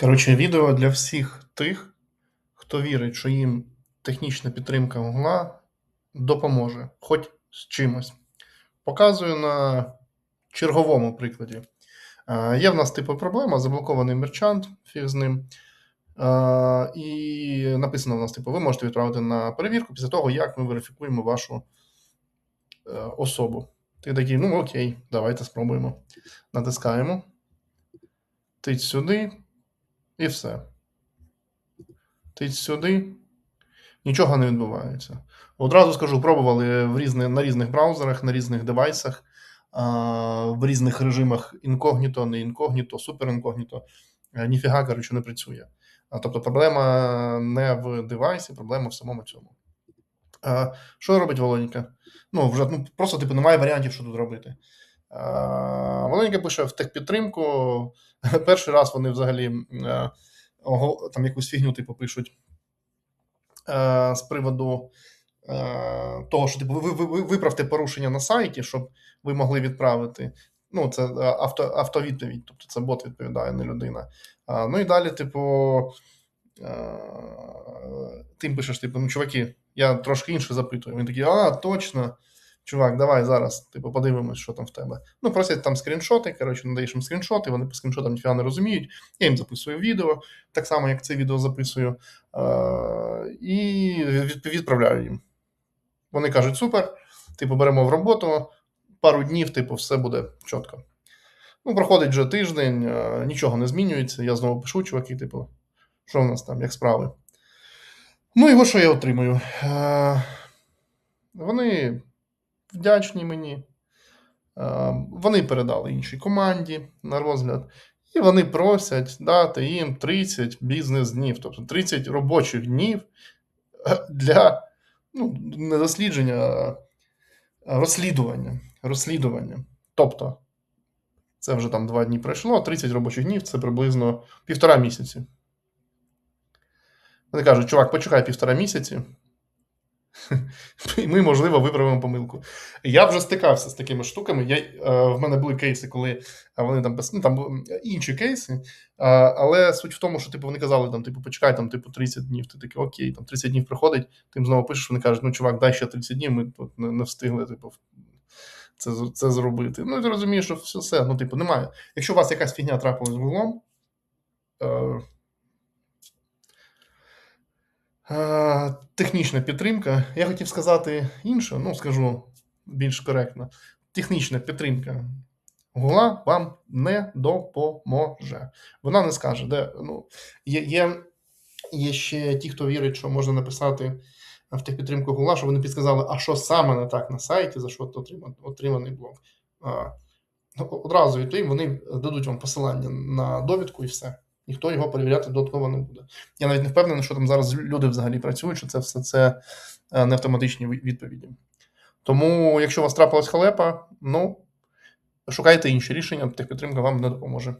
Коротше, відео для всіх тих, хто вірить, що їм технічна підтримка Гугла допоможе, хоч з чимось. Показую на черговому прикладі. Є в нас типу проблема, заблокований мерчант, фіг з ним. І написано в нас: типу, ви можете відправити на перевірку після того, як ми верифікуємо вашу е, особу. Ти такий, ну окей, давайте спробуємо. Натискаємо. Тить сюди і все. Тить сюди. Нічого не відбувається. Одразу скажу, пробували в різні, на різних браузерах, на різних девайсах, в різних режимах інкогніто, не інкогніто, супер інкогніто. Е, Ніфіга, коротше, не працює. Тобто проблема не в девайсі, проблема в самому цьому. А, Що робить Володька? Ну, вже ну, просто типу, немає варіантів, що тут робити. А, Володька пише в техпідтримку. Перший раз вони взагалі е, ого- там якусь фігню типу, пишуть е, з приводу е, того, що типу, ви, ви, ви виправте порушення на сайті, щоб ви могли відправити. Ну, це е, авто, автовідповідь, тобто це бот відповідає, не людина. А, ну і далі, типу, е, ти їм пишеш, типу, ну, чуваки, я трошки інше запитую. Він такий, а, точно. Чувак, давай зараз, типу, подивимось, що там в тебе. Ну, просять там скріншоти, коротше, надаєш їм скріншоти, вони по скріншотам ніфіга не розуміють. Я їм записую відео, так само, як це відео записую, і відправляю їм. Вони кажуть, супер, типу, беремо в роботу, пару днів, типу, все буде чітко. Ну, проходить вже тиждень, нічого не змінюється. Я знову пишу, чуваки, типу, що в нас там, як справи. Ну, і ось що я отримую. Е, Вони вдячні мені. Е, Вони передали іншій команді на розгляд, і вони просять дати їм 30 бізнес-днів, тобто 30 робочих днів е, для ну, не дослідження, а розслідування. розслідування. Тобто, це вже там два дні пройшло, 30 робочих днів це приблизно півтора місяці. Вони кажуть, чувак, почекай півтора місяці. І ми, можливо, виправимо помилку. Я вже стикався з такими штуками. Я, е, в мене були кейси, коли е, вони там ну, там інші кейси, е, але суть в тому, що типу, вони казали, там, типу, почекай там, типу, 30 днів. Ти такий, окей, там 30 днів проходить, ти їм знову пишеш, вони кажуть, ну, чувак, дай ще 30 днів, ми тут не, встигли, типу, це, це зробити. Ну, ти розумієш, що все, все, ну, типу, немає. Якщо у вас якась фігня трапилась з е, Е, Технічна підтримка. Я хотів сказати інше, ну скажу більш коректно. Технічна підтримка Гугла вам не допоможе. Вона не скаже, де ну, є, є, є ще ті, хто вірить, що можна написати в техпідтримку Гугла, що вони підсказали, а що саме не так на сайті, за що отриманий, блок. А, ну, Одразу відповім, вони дадуть вам посилання на довідку і все. Ніхто його перевіряти додатково не буде. Я навіть не впевнений, що там зараз люди взагалі працюють, що це все це е, не автоматичні відповіді. Тому, якщо у вас трапилась халепа, ну шукайте інші рішення, техпідтримка вам не допоможе.